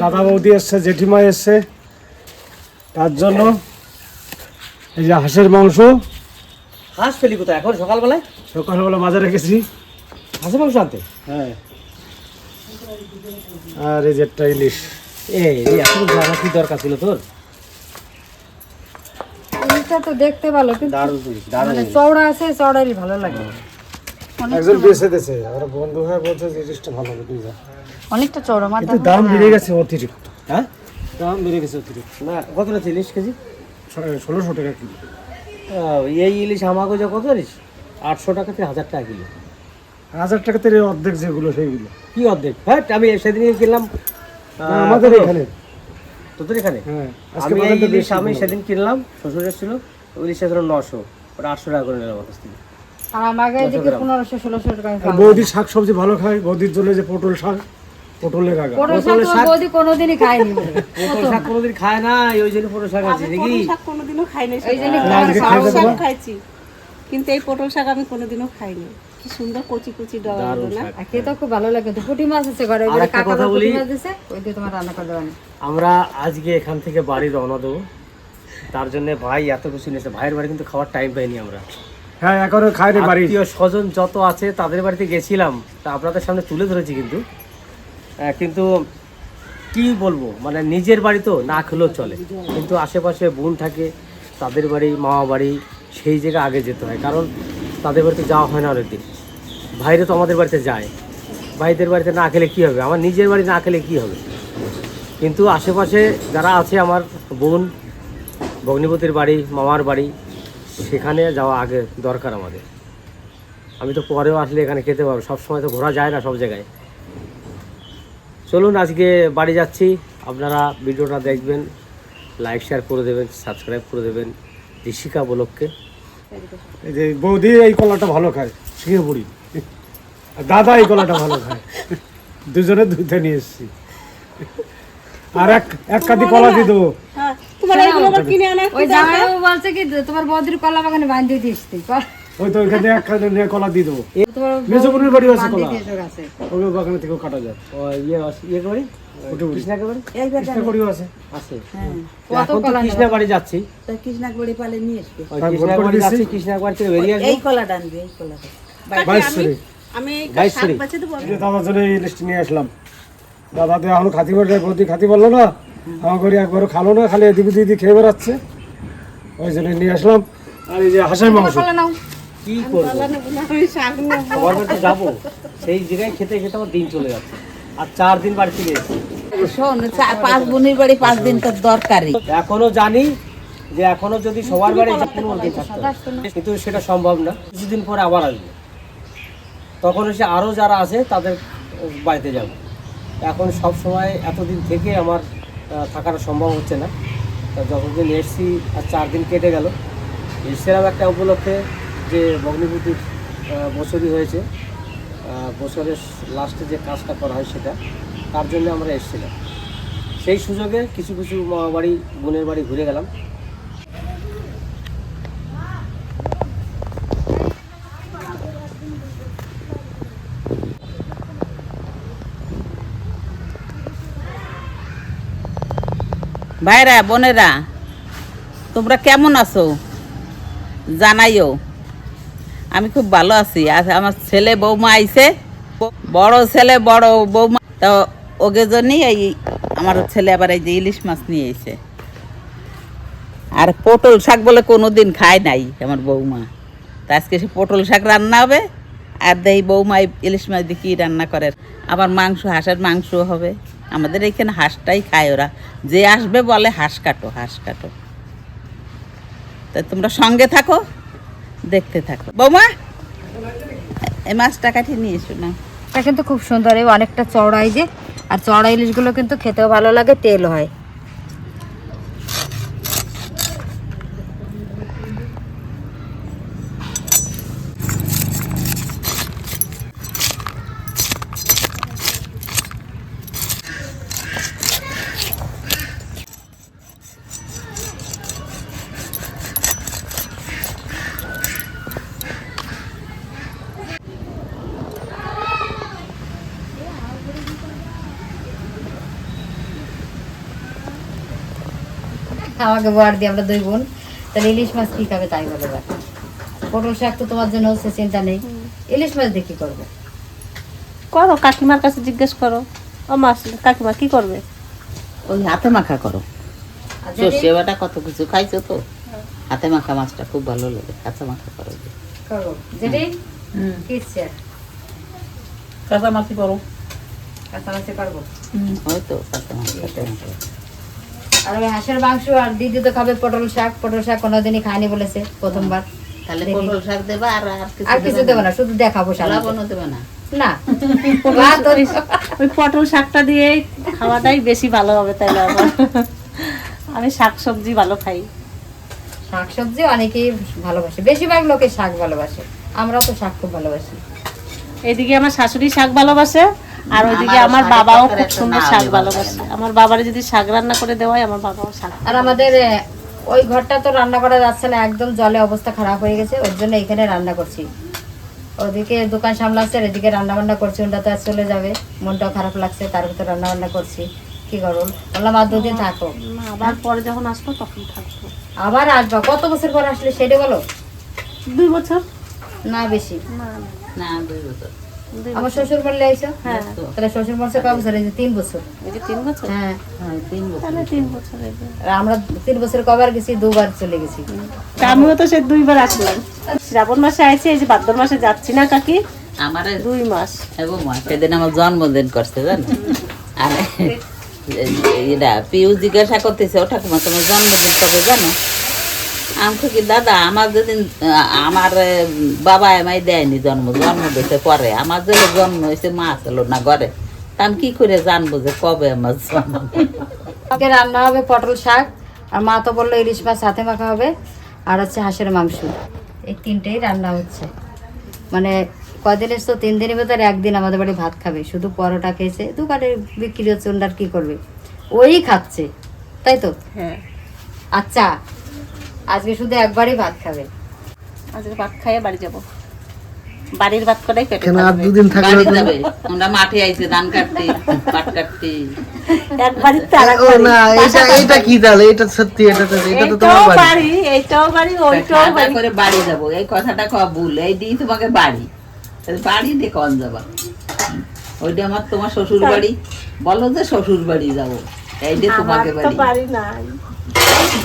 দাদা বৌদি এসছে জেঠিমা এসছে। তার জন্য এই যে হাঁসের মাংস। হাঁস ফেলি কোথায়? এখন সকালবেলায়? সকালবেলা মাঝে রেখেছি হাঁসের মাংস আনতে? হ্যাঁ। আর এই যে একটা ইলিশ। এই এত জানা কি দরকার ছিল তোর? এটা তো দেখতে ভালো কিন্তু মানে চওড়া আছে চওড়ারই ভালো লাগে। একজন বেছে দিয়েছে আমরা বন্ধু হয়ে বলছে যে জিনিসটা ভালো হবে তুই যা। অনেকটা মাথা কিন্তু দাম বেড়ে গেছে অতিরিক্ত। হ্যাঁ? দাম বেড়ে গেছে অতিরিক্ত। না কতটা ইলিশ কেজি? ষোলোশো টাকা কিলো। এই ইলিশ আমাকে যা কত জানিস আটশো টাকা থেকে হাজার টাকা কিলো। হাজার টাকা থেকে অর্ধেক যেগুলো সেইগুলো। কি অর্ধেক? হ্যাঁ আমি সেদিন কিনলাম। আমাদের এখানে। তোদের এখানে? হ্যাঁ আমি ইলিশ আমি ছিল। সেদিন কিনলাম শ্বশুরের ছিল ইলিশটা ছিল নশো ওটা আটশো টাকা করে নিলাম আমার কাছ থেকে। আর আমাকে এদিকে পনেরোশো ষোলোশো টাকা আমি বৌদি শাক সবজি ভালো খায় বৌদির জন্য যে পটল শাক পটলের আগা পটল শাক বৌদি কোনোদিনই খায়নি পটল শাক কোনোদিন খায় না ওই জন্য পটল শাক আছে দেখি শাক কোনোদিনও খাইনি এই জন্য শাক খাইছি কিন্তু এই পটল শাক আমি কোনোদিনও খাইনি কি সুন্দর কচি কচি ডগা না? খেতে খুব ভালো লাগে। তো পুঁটি মাছ আছে ঘরে ওই আর যে একটা কাকা কথা বলি। মাছ দিছে ওই দিয়ে তোমার রান্না করে দেওয়া আমরা আজকে এখান থেকে বাড়ি রওনা দেবো। তার জন্য ভাই এত কিছু নিয়েছে। ভাইয়ের বাড়ি কিন্তু খাওয়ার টাইম পাইনি আমরা। হ্যাঁ এখনও খায় রে বাড়ি। আত্মীয় স্বজন যত আছে, তাদের বাড়িতে গেছিলাম। তা আপনাদের সামনে তুলে ধরেছি কিন্তু। কিন্তু কি বলব? মানে নিজের বাড়ি তো না খেলেও চলে। কিন্তু আশেপাশে বোন থাকে, তাদের বাড়ি মামা বাড়ি, সেই জায়গায় আগে যেতে হয়। কারণ তাদের বাড়িতে যাওয়া হয় না অনেকদিন। ভাইরে তো আমাদের বাড়িতে যায়। ভাইদের বাড়িতে না খেলে কি হবে? আমার নিজের বাড়ি না খেলে কি হবে? কিন্তু আশেপাশে যারা আছে, আমার বোন, ভগ্নিপতির বাড়ি, মামার বাড়ি সেখানে যাওয়া আগে দরকার আমাদের। আমি তো পরেও আসলে এখানে খেতে পারব সবসময় তো ঘোরা যায় না সব জায়গায়। চলুন আজকে বাড়ি যাচ্ছি আপনারা ভিডিওটা দেখবেন লাইক শেয়ার করে দেবেন সাবস্ক্রাইব করে দেবেন ঋষিকা বলককে। এই যে বৌদি এই কলাটা ভালো খায় শিখে পড়ি আর দাদা এই কলাটা ভালো খায়। দুজনে দুইটা নিয়ে এসেছি। আর এক এক কাটি কলা দিয়ে দেবো। তোমার আবার কিনে আনার ওই জামাইবাবু বলছে কি তোমার বৌদির কলা বাগানে বাঁধিয়ে দিস তুই ওই তো ওইখানে নিয়ে কলা দিয়ে দেবো। বাড়ি আছে কলা। ওই বাগানে থেকেও কাটা যায়। ও ইয়ে ইয়ে করি? দাদা তো এখন খাতি বলল না? আমার করে একবারও খালো না খালি এদিক দিদি খেয়ে বেড়াচ্ছে। ওই জন্য নিয়ে আসলাম। আর এই যে হাঁসের মাংস। কি করব? যাব? সেই জায়গায় খেতে খেতে আমার দিন চলে যাচ্ছে। আর চার দিন বাড়ি ফিরে শোন পাঁচ বোনের বাড়ি পাঁচ দিন দরকারই। এখনও জানি যে এখনও যদি সবার বাড়ি পনেরো দিন থাকতে কিন্তু সেটা সম্ভব না। কিছুদিন পরে আবার আসবে। তখন এসে আরও যারা আছে তাদের বাড়িতে যাব। এখন সব সময় এতদিন থেকে আমার থাকাটা সম্ভব হচ্ছে না। তা যতদিন এসছি আর চার দিন কেটে গেল এসেছিলাম একটা উপলক্ষে যে ভগ্নিপতির বছরই হয়েছে বছরের লাস্টে যে কাজটা করা হয় সেটা, তার জন্য আমরা এসেছিলাম। সেই সুযোগে কিছু কিছু বাড়ি বোনের বাড়ি ঘুরে গেলাম। ভাইরা, বোনেরা, তোমরা কেমন আছো? জানাইও। আমি খুব ভালো আছি। আর আমার ছেলে বৌমা আইছে। বড় ছেলে, বড় বৌমা। তো ওকে জন্যই এই আমার ছেলে আবার এই যে ইলিশ মাছ নিয়ে এসে। আর পটল শাক বলে কোনো দিন খায় নাই আমার বৌমা। তা আজকে সে পটল শাক রান্না হবে, আর দেই বৌমা ইলিশ মাছ দিয়ে কী রান্না করে। আবার মাংস, হাঁসের মাংস হবে। আমাদের এখানে হাঁসটাই খায় ওরা। যে আসবে বলে হাঁস কাটো হাঁস কাটো। তা তোমরা সঙ্গে থাকো, দেখতে থাকো। বৌমা, এই মাছটা কাঠি নিয়ে এসো না। এটা কিন্তু খুব সুন্দর অনেকটা চড়াই যে। আর চড়াই ইলিশগুলো কিন্তু খেতেও ভালো লাগে তেল হয়। আমাকে বার দিয়ে আমরা দুই বোন তাহলে ইলিশ মাছ কি খাবে তাই বলে পটল শাক তো তোমার জন্য হচ্ছে চিন্তা নেই। ইলিশ মাছ দিয়ে কি করবে? করো কাকিমার কাছে জিজ্ঞেস করো। ও মাস কাকিমা কি করবে? ওই হাতে মাখা করো। আর সর্ষে বাটা কত কিছু খাইছো তো? হাতে মাখা মাছটা খুব ভালো লাগে কাঁচা মাখা করো। করব যেটি কি ইচ্ছে। কাঁচা মাছি করো। কাছাকাছি করব ওই তো কাঁচা মাছ কাঁচা আর ওই হাঁসের মাংস আর দিদি তো খাবে পটল শাক পটল শাক কোনোদিনই খায়নি বলেছে প্রথমবার। তাহলে পটল শাক দেবা আর আর আর কিছু দেবো না। শুধু দেখাবো শাক। লবণও দেবে না। না। ওই- ওই পটল শাকটা দিয়ে খাওয়াটাই বেশি ভালো হবে তাহলে আমার। আমি শাক সবজি ভালো খাই। শাক সবজি অনেকেই ভালোবাসে। বেশিরভাগ লোকে শাক ভালোবাসে। আমরা তো শাক খুব ভালোবাসি। এদিকে আমার শাশুড়ি শাক ভালোবাসে। আর ওইদিকে আমার বাবাও খুব সুন্দর শাক ভালোবাসে। আমার বাবারে যদি শাক রান্না করে দেওয়া হয় আমার বাবাও শাক আর আমাদের ওই ঘরটা তো রান্না করা যাচ্ছে না একদম জলে অবস্থা খারাপ হয়ে গেছে ওর জন্য এখানে রান্না করছি। ওদিকে দোকান সামলাচ্ছে আর এদিকে রান্না বান্না করছি ওটা তো আর চলে যাবে মনটাও খারাপ লাগছে তার ভিতরে রান্না বান্না করছি কি করুন বললাম আর দুদিন থাকো। আবার পরে যখন আসব তখন থাকব। আবার আসব? কত বছর পর আসলে সেটা বলো? দুই বছর? না বেশি। না দুই বছর। আমার শ্বশুর বললে আইসো? হ্যাঁ। তাহলে শ্বশুর বলছে কয় বছর? এই যে তিন বছর। এই যে তিন বছর? হ্যাঁ। হ্যাঁ, তিন বছর। তাহলে তিন বছর আর আমরা তিন বছর কবার গেছি দুবার চলে গেছি। তা আমিও তো সে দুইবার আসলাম। শ্রাবণ মাসে আইছি এই যে ভাদ্র মাসে যাচ্ছি না কাকি আমার দুই মাস। এবং মা সেদিন আমার জন্মদিন করছে জানো? আর এটা পিউ জিজ্ঞাসা করতেছে ও ঠাকুমা তোমার জন্মদিন কবে জানো? আমি কি দাদা আমার যেদিন আমার বাবা আমায় দেয়নি জন্ম জন্ম দিতে পরে। আমার যে জন্ম হয়েছে মা ছিল না ঘরে। তা আমি কি করে জানব যে কবে আমার জন্ম? আজকে রান্না হবে পটল শাক আর মা তো বলল ইলিশ মাছ সাথে মাখা হবে আর হচ্ছে হাঁসের মাংস। এই তিনটেই রান্না হচ্ছে। মানে কদিনের তো তিন দিনের ভেতরে একদিন আমাদের বাড়ি ভাত খাবে। শুধু পরোটা খেয়েছে দোকানে বিক্রি হচ্ছে ওনার কি করবে? ওই খাচ্ছে তাই তো? হ্যাঁ। আচ্ছা আজকে শুধু একবারই ভাত খাবে। আজকে ভাত খাইয়ে বাড়ি যাব। বাড়ির ভাত করাই পেটে কেন আর দুদিন থাকলে বাড়ি যাবে। আমরা মাঠে আইছে ধান কাটতে পাট কাটতে। একবারই তো আর ও না এটা এটা কি তাহলে? এটা সত্যি এটা তো এটা তো তোমার বাড়ি। বাড়ি এইটাও বাড়ি ওইটাও বাড়ি। করে বাড়ি যাব। এই কথাটা কওয়া ভুল। এই দিই তোমাকে বাড়ি। তাহলে বাড়ি দিয়ে কন যাবা? ওইটা আমার তোমার শ্বশুর বাড়ি বলো যে শ্বশুর বাড়ি যাব এইটা আমার তোমাকে তো বাড়ি। বাড়ি নাই।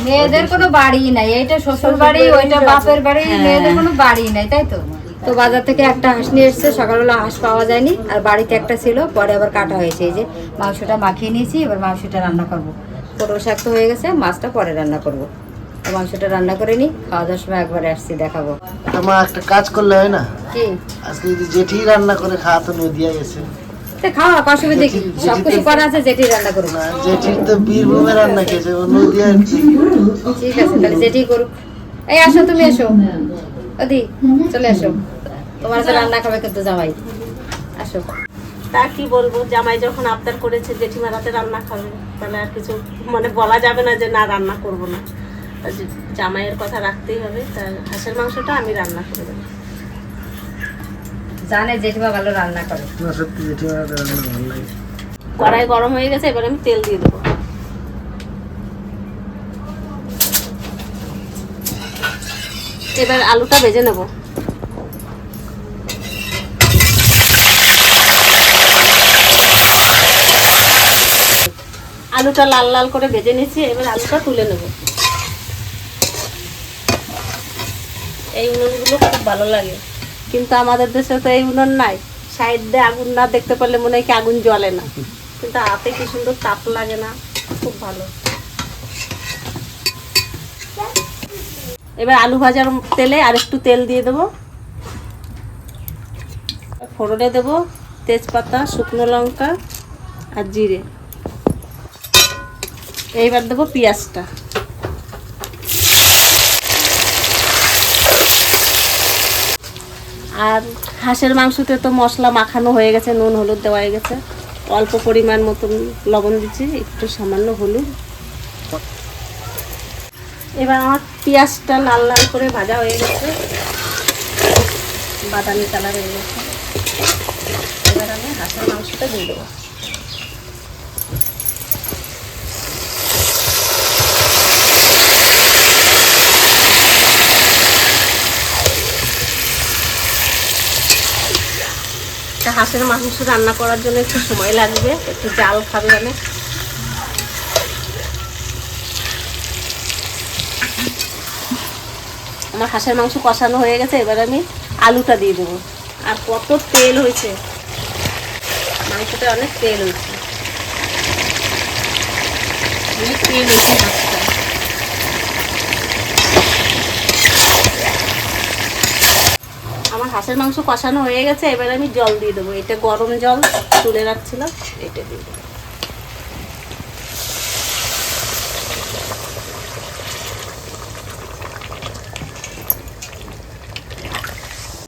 মেয়েদের কোনো বাড়ি নাই এইটা শ্বশুর বাড়ি ওইটা বাপের বাড়ি মেয়েদের কোনো বাড়ি নাই তাই তো? তো বাজার থেকে একটা হাঁস নিয়ে এসছে সকালবেলা হাঁস পাওয়া যায়নি আর বাড়িতে একটা ছিল পরে আবার কাটা হয়েছে এই যে মাংসটা মাখিয়ে নিয়েছি এবার মাংসটা রান্না করব। পটল শাক তো হয়ে গেছে মাছটা পরে রান্না করব। তো মাংসটা রান্না করে নিই খাওয়া দাওয়ার সময় একবারে আসছি দেখাবো। তোমার একটা কাজ করলে হয় না? কি? আজকে যদি জেঠি রান্না করে খাওয়া তো নদিয়া গেছে তো খাওয়া অসুবিধা কি সব কিছু করা আছে রান্না করব না তো বীরভূমে রান্না খেয়েছে নদিয়া ঠিক আছে তাহলে যেটি করুক। এই আসো তুমি এসো চলে এসো তোমার তো রান্না খাবে কিন্তু জামাই। আসো। তা কি বলব জামাই যখন আবদার করেছে জেঠিমা রাতে রান্না খাবে তাহলে আর কিছু মানে বলা যাবে না যে না রান্না করব না। তা জামাইয়ের কথা রাখতেই হবে তার হাঁসের মাংসটা আমি রান্না করে দেবো। জানে জেঠিমা ভালো রান্না করে। না সত্যি জেঠি রান্না ভালো লাগে। কড়াই গরম হয়ে গেছে এবার আমি তেল দিয়ে দেবো। এবার আলুটা ভেজে নেব। আলুটা লাল লাল করে ভেজে নিয়েছি এবার আলুটা তুলে নেব। এই উনুনগুলো খুব ভালো লাগে। কিন্তু আমাদের দেশে তো এই উনুন নাই। সাইড দিয়ে আগুন না দেখতে পারলে মনে হয় কি আগুন জ্বলে না। কিন্তু হাতে কি সুন্দর তাপ লাগে না, খুব ভালো। এবার আলু ভাজার তেলে আর একটু তেল দিয়ে দেবো। ফোড়নে দেবো তেজপাতা, শুকনো লঙ্কা আর জিরে। এইবার দেবো পেঁয়াজটা। আর হাঁসের মাংসতে তো মশলা মাখানো হয়ে গেছে, নুন, হলুদ দেওয়া হয়ে গেছে। অল্প পরিমাণ মতন লবণ দিচ্ছি, একটু সামান্য হলুদ। এবার আমার পেঁয়াজটা লাল লাল করে ভাজা হয়ে গেছে। বাদামি কালার হয়ে গেছে। এবার আমি হাঁসের মাংসটা দিয়ে দেবো। হাঁসের মাংস রান্না করার জন্য একটু সময় লাগবে, একটু জাল খাবে মানে। আমার হাঁসের মাংস কষানো হয়ে গেছে, এবার আমি আলুটা দিয়ে দেবো। আর কত তেল হয়েছে। মাংসটা অনেক তেল হয়েছে। অনেক তেল হয়েছে মাছটা আমার হাঁসের মাংস কষানো হয়ে গেছে, এবার আমি জল দিয়ে দেবো। এটা গরম জল, তুলে রাখছিলাম, এটা দিয়ে দেবো।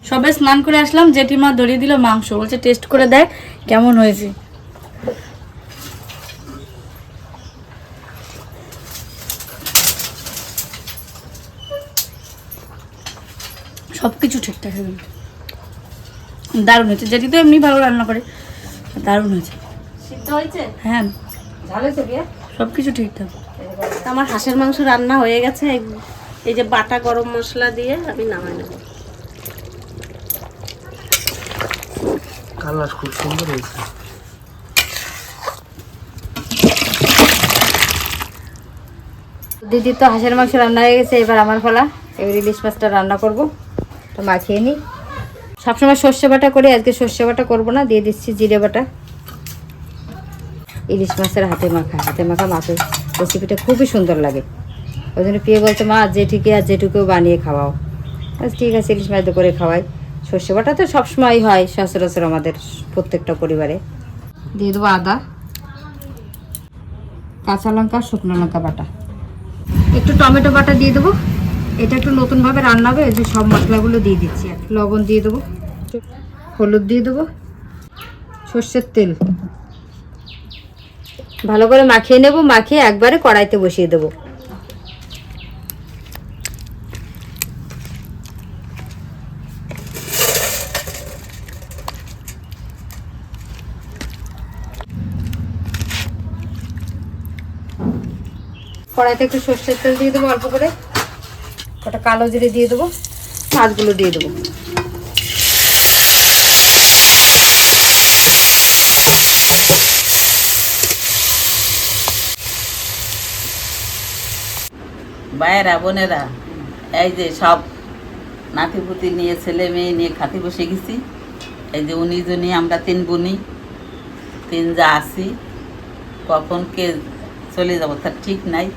সবে স্নান করে আসলাম, জেঠিমা ধরিয়ে দিল মাংস, বলছে, টেস্ট করে দেখ কেমন হয়েছে সব ঠিকঠাক দারুণ হয়েছে। যেটি তো এমনি ভালো রান্না করে দারুণ হয়েছে। সিদ্ধ হয়েছে? হ্যাঁ। সব কিছু ঠিকঠাক। তো আমার হাঁসের মাংস রান্না হয়ে গেছে। এই- এই যে বাটা গরম মশলা দিয়ে আমি নামাই নেব। কালার খুব সুন্দর হয়েছে। দিদি তো হাঁসের মাংস রান্না হয়ে গেছে এবার আমার ফলা এবার ইলিশ মাছটা রান্না করব। তো মাখিয়ে নিই। সবসময় সর্ষে বাটা করে, আজকে সর্ষে বাটা করব না, দিয়ে দিচ্ছি জিরে বাটা। ইলিশ মাছের হাতে মাখা হাতে মাখা মাছের রেসিপিটা খুবই সুন্দর লাগে। ওই জন্য প্রিয় বলতো, মা জেঠিকে আর জেঠুকেও বানিয়ে খাওয়াও। ঠিক আছে, ইলিশ মাছ করে খাওয়াই। সর্ষে বাটা তো সবসময়ই হয় সচরাচর আমাদের প্রত্যেকটা পরিবারে। দিয়ে দেবো আদা, কাঁচা লঙ্কা, শুকনো লঙ্কা বাটা। একটু টমেটো বাটা দিয়ে দেবো। এটা একটু নতুনভাবে রান্না হবে যে সব মশলাগুলো দিয়ে দিচ্ছি। লবণ দিয়ে দেবো, হলুদ দিয়ে দেবো, সর্ষের তেল। ভালো করে মাখিয়ে নেব, মাখিয়ে একবারে কড়াইতে বসিয়ে দেবো। কড়াইতে একটু সর্ষের তেল দিয়ে দেবো অল্প করে। কটা কালো জিরে দিয়ে দেবো, মাছগুলো দিয়ে দেবো। ভাইয়েরা, বোনেরা, এই যে সব নাতিপুতি নিয়ে, ছেলে মেয়ে নিয়ে খাতে বসে গেছি। এই যে উনি জনি আমরা তিন বুনি, তিন যা আসি কখন কে চলে যাব, তার ঠিক নাই।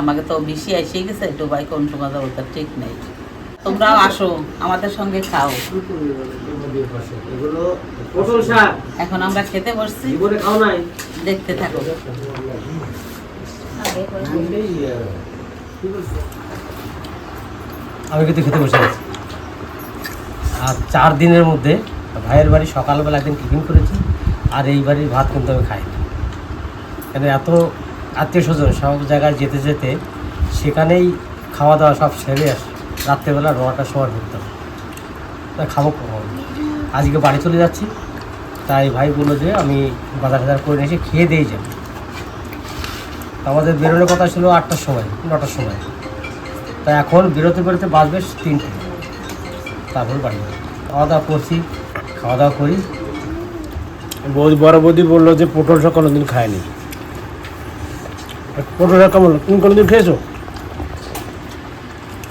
আমাকে তো বেশি এসে গেছে ডুবাই কোন সময় যাব তার ঠিক নেই। তোমরাও আসো আমাদের সঙ্গে খাও। পটল শাক। এখন আমরা খেতে বসছি। জীবনে খাও নাই। দেখতে থাকো। আমি কিন্তু খেতে বসে আছি আর চার দিনের মধ্যে ভাইয়ের বাড়ি সকালবেলা একদিন টিফিন করেছি আর এই বাড়ির ভাত কিন্তু আমি খাইনি। কেন এত আত্মীয় স্বজন সব জায়গায় যেতে যেতে সেখানেই খাওয়া দাওয়া সব সেরে আস। রাত্রেবেলা নটার সময় ঢুকতাম খাব কখন? আজকে বাড়ি চলে যাচ্ছি। তাই ভাই বলল যে আমি বাজার টাজার করে এসে খেয়ে দিয়ে যাব আমাদের বেরোনোর কথা ছিল আটটার সময়, নটার সময়। তা এখন বেরোতে বেরোতে বাজবে তিনটে। তারপর বাড়ি খাওয়া দাওয়া করছি খাওয়া দাওয়া করি। বৌদি, বড় বৌদি বলল যে পটল শাক কোনোদিন খায়নি। পটল শাক কেমন? তুমি কোনোদিন খেয়েছো?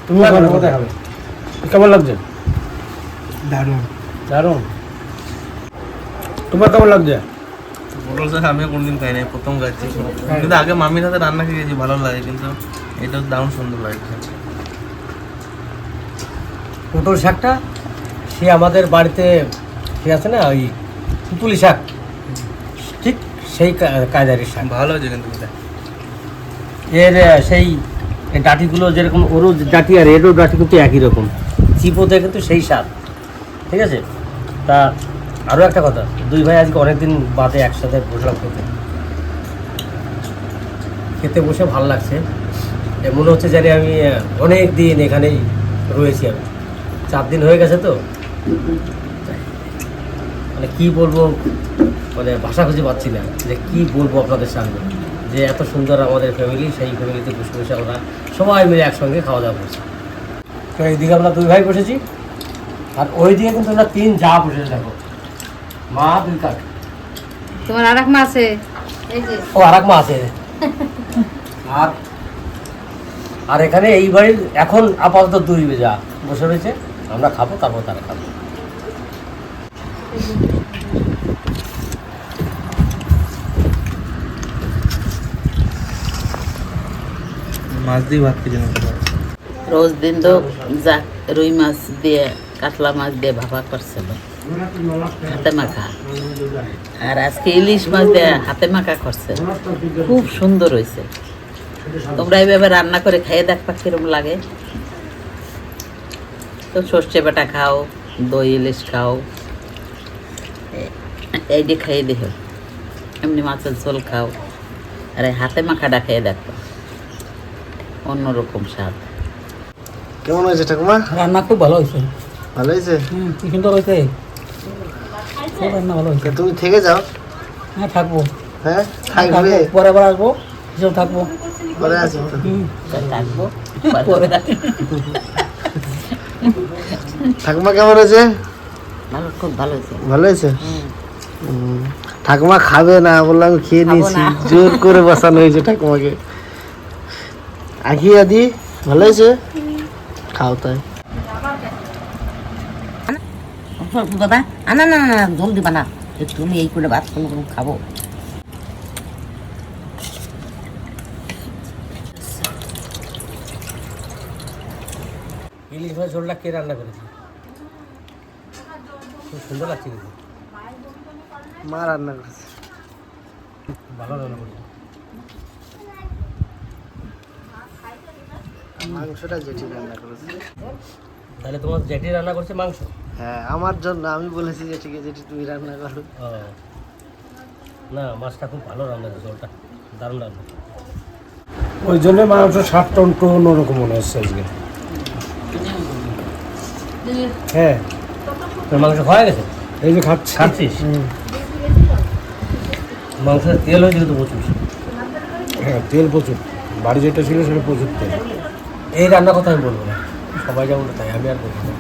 তুমি কেমন? কোথায় খাবে কেমন লাগছে? দারুণ। দারুণ। তোমার কেমন লাগছে? পটল শাক আমিও কোনদিন খাই নাই প্রথম খাচ্ছি কিন্তু আগে মামির হাতে রান্না খেয়েছি ভালো লাগে কিন্তু এটা দারুণ সুন্দর লাগে পটল শাকটা সে আমাদের বাড়িতে সে আছে না ওই পুতুলি শাক? ঠিক সেই কা- কায়দারের শাক। ভালো হয়েছে কিন্তু এটা এর সেই ডাটিগুলো যেরকম ওরও ডাটি আর এরও ডাটি কিন্তু একই রকম। চিপোতে কিন্তু সেই স্বাদ। ঠিক আছে? তা আরও একটা কথা, দুই ভাই আজকে অনেকদিন বাদে একসাথে বসলাম খেতে। খেতে বসে ভালো লাগছে। মনে হচ্ছে জানি আমি অনেক দিন এখানেই রয়েছি আমি। চার দিন হয়ে গেছে তো। মানে কী বলব মানে ভাষা খুঁজে পাচ্ছি না যে কী বলব আপনাদের সামনে। যে এত সুন্দর আমাদের ফ্যামিলি সেই ফ্যামিলিতে বসে বসে আমরা সবাই মিলে একসঙ্গে খাওয়া দাওয়া করছি। তো এইদিকে আমরা দুই ভাই বসেছি আর ওই দিকে কিন্তু আমরা তিন যা বসে দেখো। মা দুই কাঠ তোমার আর এক মা আছে? এই যে। ও আর এক মা আছে। আর আর এখানে এই বাড়ির এখন আপাতত দুই যা বসে রয়েছে আমরা খাব তারপর তারা খাব। মাছ দিয়ে ভাত খেতে রোজ দিন তো যা রুই মাছ দিয়ে, কাতলা মাছ দিয়ে ভাপা করছিল। হাতে মাখা। আর আজকে ইলিশ মাছ দিয়ে হাতে মাখা করছে। খুব সুন্দর হয়েছে। তোমরা এইভাবে রান্না করে খেয়ে দেখবা কিরম লাগে। তো সর্ষে বাটা খাও, দই ইলিশ খাও। এ- এইটি খাইয়ে দেখো। এমনি মাছের ঝোল খাও। আর এই হাতে মাখাটা খেয়ে দেখো। অন্যরকম স্বাদ। কেমন হয়েছে ঠাকুমা? রান্না খুব ভালো হয়েছে। ভালো হয়েছে? হুম কি সুন্দর হয়েছে খুব রান্না ভালো হয়েছে। তুমি থেকে যাও। হ্যাঁ থাকব। হ্যাঁ থাকবে। পরে আবার আসব। হিসেব থাকব। পরে আসো তো। থাকব। পরে। ঠাকুমা কেমন হয়েছে? ভালো খুব ভালো হয়েছে। ভালো হয়েছে? ঠাকুমা খাবে না বললাম খেয়ে নিয়েছি। জোর করে বসানো হয়েছে ঠাকুমাকে। আখি আদি ভালো হয়েছে খাও তাই। বাবা না না না জল দিবা না। তুমি এই করে ভাত কোনো কোনো খাব। ইলিশ মাছ ঝোলটা কে রান্না করেছে? খুব সুন্দর লাগছে মা রান্না করেছে। ভালো রান্না করেছে। মাংসটা জেঠি রান্না করেছে। তাহলে তোমার জেঠি রান্না করছে মাংস? হ্যাঁ আমার জন্য আমি বলেছি যে ঠিক আছে তুমি রান্না করো। না মাছটা খুব ভালো রান্না করেছে ঝোলটা দারুণ রান্না। ওই জন্য মাংস ষাট টন টু অন্যরকম মনে হচ্ছে আজকে। হ্যাঁ। তোর মাংস খাওয়া গেছে? এই যে খাচ্ছি। খাচ্ছিস? হুম। মাংসের তেল হয়েছে কিন্তু প্রচুর। হ্যাঁ তেল প্রচুর। বাড়ি যেটা ছিল সেটা প্রচুর তেল। এই রান্নার কথা আমি বলব না। সবাই যেমন তাই আমি আর বলব না।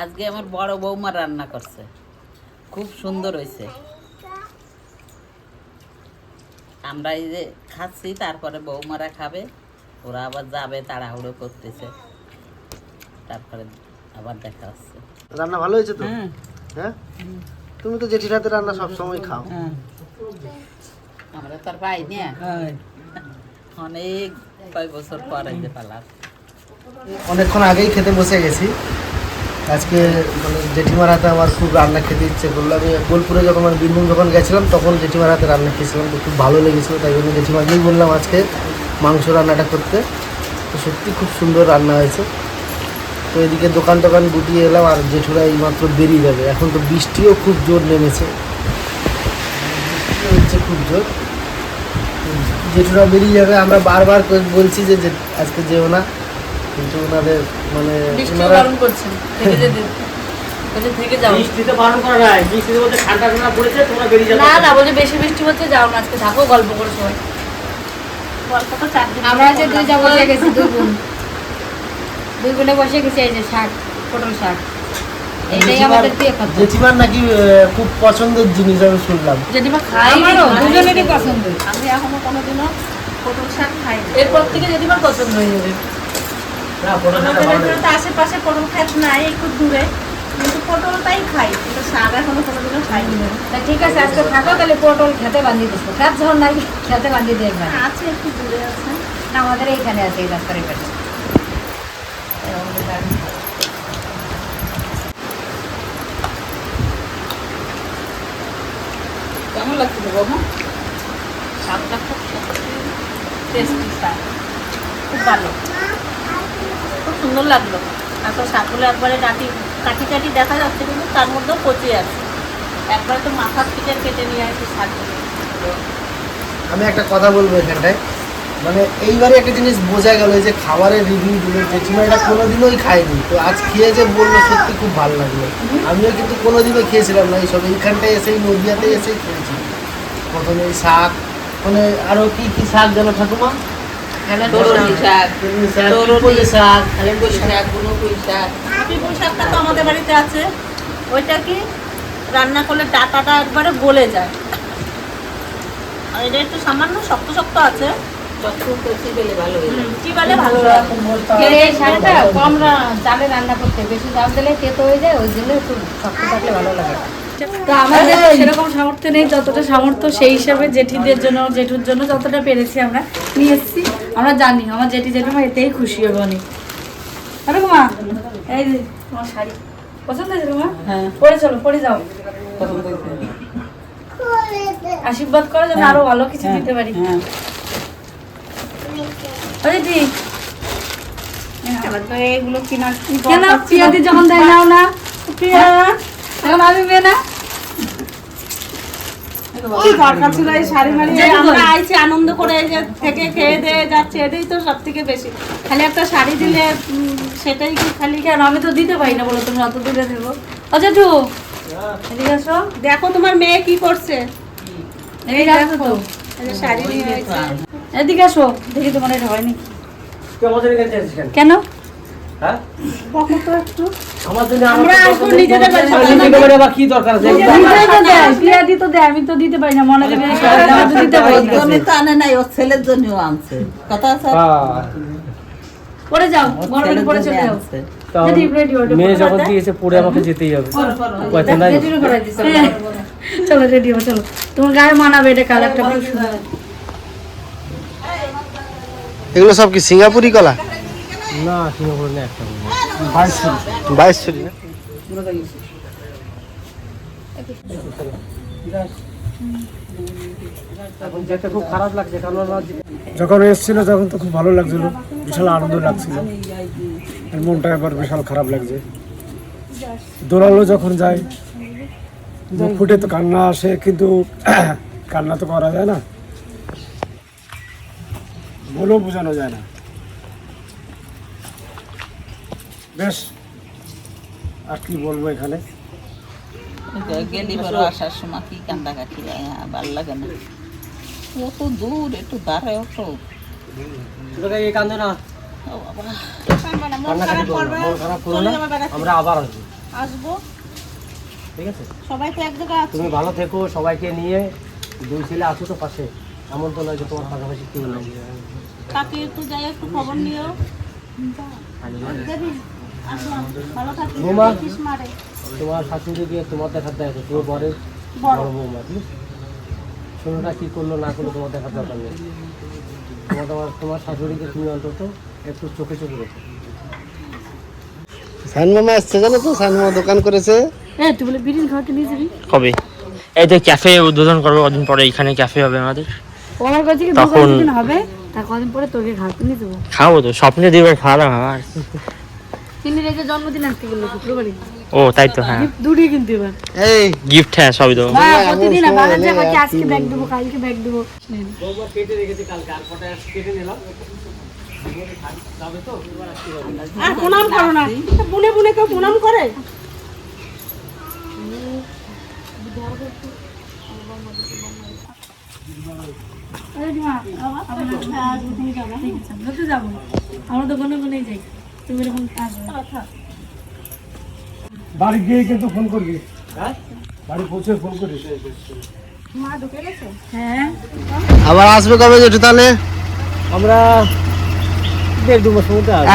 আজকে আমার বড় বৌমা রান্না করছে। খুব সুন্দর হয়েছে। আমরা এই যে খাচ্ছি তারপরে বৌমারা খাবে। ওরা আবার যাবে তাড়াহুড়ো করতেছে। তারপরে আবার দেখা হচ্ছে। রান্না ভালো হয়েছে তো? হ্যাঁ। তুমি তো জেঠির হাতে রান্না সবসময় খাও। আমরা তো আর পাই না অনেক কয় অনেকক্ষণ আগেই খেতে বসে গেছি। আজকে মানে জেঠিমার হাতে আমার খুব রান্না খেতে ইচ্ছে করল। আমি বোলপুরে যখন মানে বীরভূম যখন গেছিলাম, তখন জেঠিমার হাতে রান্না খেয়েছিলাম। খুব ভালো লেগেছিলো, তাই জন্য জেঠিমাকেই বললাম আজকে মাংস রান্নাটা করতে। তো সত্যি খুব সুন্দর রান্না হয়েছে। তো এদিকে দোকান টোকান গুটিয়ে এলাম, আর জেঠুরা এইমাত্র বেরিয়ে যাবে। এখন তো বৃষ্টিও খুব জোর নেমেছে। বৃষ্টিও হচ্ছে খুব জোর। জেঠুরা বেরিয়ে যাবে আমরা বারবার বলছি যে আজকে যেও না। কিন্তু ওনাদের মানে ওনারা করছেন আমরা যে দুই যা বসে গেছি দুই বোন। দুই বোনে বসে গেছি এই যে শাক পটল শাক এইটাই আমাদের দিয়ে খাতো জেঠিমার নাকি খুব পছন্দের জিনিস আমি শুনলাম। জেঠিমা খাই আমারও দুজনেরই পছন্দ। আমি এখনও কোনোদিনও পটল শাক খাই এরপর থেকে জেঠিমার পছন্দ হয়ে যাবে। আমাদের আশেপাশে পটল নাই একটু দূরে। কিন্তু পটলটাই খাই কিন্তু শাক এখনও কোনোদিনও খাইনি। তা ঠিক আছে আজকে থাকো তাহলে পটল খেতে বান্ধিয়ে দিচ্ছি। খেত যখন নাই খেতে বান্ধিয়ে দিয়ে একবার। আছে একটু দূরে আছে। আমাদের এইখানে আছে এই রাস্তার এই পাশে কেমন লাগছে বাবু শাকটা খুব টেস্টি শাক খুব ভালো। খুব সুন্দর লাগল। এত শাকগুলো একবারে ডাটি কাটি কাটি দেখা যাচ্ছে, কিন্তু তার মধ্যেও কচি আছে। একবার তো মাথার পিঠে কেটে নিয়ে আসি শাকগুলো আমি একটা কথা বলব এখানটায়। মানে এইবারে একটা জিনিস বোঝা গেল যে খাবারের রিভিউ দিল জেঠিমা এটা কোনোদিনই খায়নি। তো আজ খেয়ে যে বলল সত্যি খুব ভালো লাগল। আমিও কিন্তু কোনোদিনও খেয়েছিলাম না এইসব এইখানটায় এসেই নদিয়াতে এসেই খেয়েছি। প্রথমে এই শাক মানে আরও কি কি শাক যেন ঠাকুমা? আমাদের বাড়িতে আছে। ওইটা কি? রান্না করলে ডাটাটা একবারে গলে যায়। আর এটা একটু সামান্য শক্ত শক্ত আছে। চিবালে ভালো লাগে এই শাকটা কম চালে রান্না করতে বেশি চাল দিলে তেতো হয়ে যায় ওই জন্য একটু শক্ত থাকলে ভালো লাগে। তো আমাদের সেরকম সামর্থ্য নেই যতটা সামর্থ্য সেই হিসাবে জেঠিদের জন্য জেঠুর জন্য যতটা পেরেছি আমরা নিয়ে এসেছি। আমরা জানি আমার জেঠি জেঠিমা এতেই খুশি হবে অনেক। আরে মা এই যে তোমার শাড়ি। পছন্দ হয়েছে তোমার? হ্যাঁ। পরে চলো পরে যাও। আশীর্বাদ করো যেন আরও ভালো কিছু দিতে পারি। হ্যাঁ। ও জেঠি এবার তো এগুলো কিনা? কেন প্রিয়াদি যখন দেয় নাও না। প্রিয়া এখন আমি মেয়ে না। কি দরকার ছিল এই শাড়ি মারি যাই হোক। আমরা আইছি আনন্দ করে যে থেকে খেয়ে দিয়ে যাচ্ছে এটাই তো সব থেকে বেশি। খালি একটা শাড়ি দিলে সেটাই কি খালি? কেন? আমি তো দিতে পারি না বলো তুমি অত দূরে দেবো ও জেঠু দেখো তোমার মেয়ে কি করছে। এদিকে আসো তো। শাড়ি নিয়ে। এদিকে আসো দেখি তোমার এটা কেন চাইছিস কেন? কেন? হ্যাঁ? বকো তো একটু। আমার জন্য আমরা আসব নিজেদের বাড়ি। নিজেদের বাড়ি আবার কি দরকার আছে? দিতেই তো দেয় প্রিয়াদি তো দেয় আমি তো দিতে পারি না মনে করে আমি তো দিতে পারি ওর না জন্যই তো আনে নাই ওর ছেলের জন্যও আনছে। কথা আছে? হ্যাঁ। পরে যাও বড় পরে চলে যাও। আনছে। তো রেডি রেডি ওটা মেয়ে যখন দিয়েছে পড়ে আমাকে যেতেই হবে। চলো রেডি হো চলো তোমার গায়ে মানাবে এটা কালারটা খুব সুন্দর এগুলো সব কি সিঙ্গাপুরি কলা? না সিঙ্গাপুরে না একটা বাইশ ছড়ি না? খুব খারাপ লাগছে যখন এসেছিল তখন তো খুব ভালো লাগছিল বিশাল আনন্দ লাগছিল। আর মনটা এবার বিশাল খারাপ লাগছে। দোলালো যখন যায় ফুটে তো কান্না আসে কিন্তু কান্না তো করা যায় না। বলেও বোঝানো যায় না। বেশ আর কি বলব এখানে? গেলি বড় আসার সময় কি ভালো লাগে না। অত দূর একটু দাঁড়ায় অত কান্দে না? আমরা আবার আসব। আসব? ঠিক আছে? সবাই তো এক জায়গায় তুমি ভালো থেকো সবাইকে নিয়ে। দুই ছেলে আছো তো পাশে। এমন তো নয় যে তোমার পাশাপাশি কেউ নেই। কাকে একটু যাই একটু খবর নিও। বৌমা। তোমার শাশুড়ি গিয়ে তোমার দেখার দেখো তোমার বরের বড়। বড় বৌমা ছোটটা কি করল না করল তোমার দেখার দরকার নেই। তোমার তোমার তোমার শাশুড়িকে তুমি অন্তত একটু চোখে চোখে রেখো সাইন মামা এসছে জানো তো? সাইন মামা দোকান করেছে। হ্যাঁ তুই বলে বিরিয়ানি খাওয়াতে নিয়ে যাবি। কবে? এই তো ক্যাফে উদ্বোধন করব কদিন পরে এখানে ক্যাফে হবে আমাদের। আমার কাছে কি তখন- হবে তার কদিন পরে তোকে খাওয়াতে নিয়ে যাব খাব তো স্বপ্নে খাওয়া দাওয়া তিনি জন্মদিন শুক্রবারই ও তাই তো হ্যাঁ। দুটি কিন্তু এবার। এই। গিফট হ্যাঁ সবই দেবো। প্রতিদিন আজকে ব্যাগ দেবো কালকে ব্যাগ দেবো। বৌমা কেটে রেখেছে কালকে আর কটা কেটে নিলাম। আর প্রণাম করো না। বুনে বুনে কেউ প্রণাম করে? আমরা তো যাব আমরা তো কোনো কোনেই যাই তুমি এরকম বাড়ি গিয়ে কিন্তু ফোন করবি। বাড়ি পৌঁছে ফোন করিস। হ্যাঁ আবার আসবে কবে জেঠু তাহলে? আমরা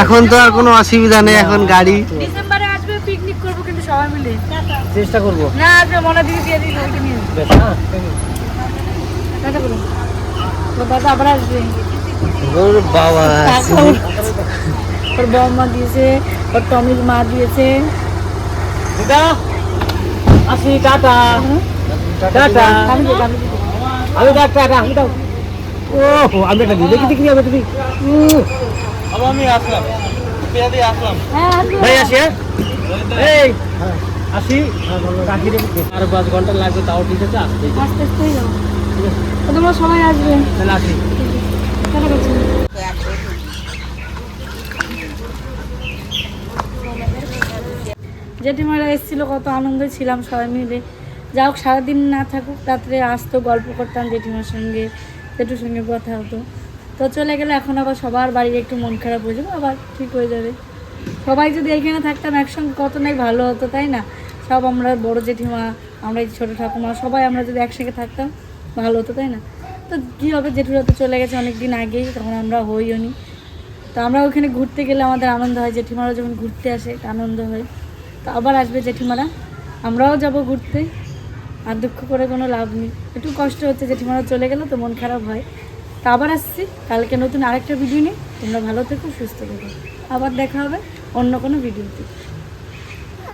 এখন তো আর কোনো অসুবিধা নেই এখন গাড়ি। ডিসেম্বরে আসবে পিকনিক করব কিন্তু সবাই মিলে। চেষ্টা করব। না আসবে মনে দিকে দিয়ে দিই দাদা আবার আসবে। ওর বাবা ওর বৌমা দিয়েছে ওর টমির মা দিয়েছে। দিদা আসি টাটা। টাটা। আমি আমি দেবো। টাটা। আমি দাও ও আমি একটা দেখি দেখি আমি দেখি আমি আসলাম। পেয়া আসলাম। হ্যাঁ ভাই আসি হ্যাঁ? এই আসি। আর পাঁচ ঘণ্টা লাগবে তাও ঠিক আছে আসতে আস্তে আস্তেই যাব। তো তোমরা সবাই আসবে। তাহলে আসি। জেঠিমারা এসেছিল কত আনন্দে ছিলাম সবাই মিলে। যা হোক সারাদিন না থাকুক রাত্রে আসতো গল্প করতাম জেঠিমার সঙ্গে জেঠুর সঙ্গে কথা হতো। তো চলে গেলে এখন আবার সবার বাড়ি একটু মন খারাপ হয়ে যাবে আবার ঠিক হয়ে যাবে। সবাই যদি এইখানে থাকতাম একসঙ্গে কত নাই ভালো হতো তাই না? সব আমরা বড় জেঠিমা আমরা ছোটো ঠাকুমা সবাই আমরা যদি একসঙ্গে থাকতাম ভালো হতো, তাই না? তো কী হবে, জেঠুরা তো চলে গেছে অনেক দিন আগেই, তখন আমরা হইও নি। তো আমরা ওখানে ঘুরতে গেলে আমাদের আনন্দ হয় জেঠিমারা যখন ঘুরতে আসে আনন্দ হয়। তো আবার আসবে জেঠিমারা, আমরাও যাব ঘুরতে, আর দুঃখ করে কোনো লাভ নেই। একটু কষ্ট হচ্ছে, জেঠিমারা চলে গেল তো মন খারাপ হয়। তো আবার আসছি, কালকে নতুন আরেকটা ভিডিও নিয়ে। তোমরা ভালো থেকো, সুস্থ থেকো। আবার দেখা হবে অন্য কোনো ভিডিওতে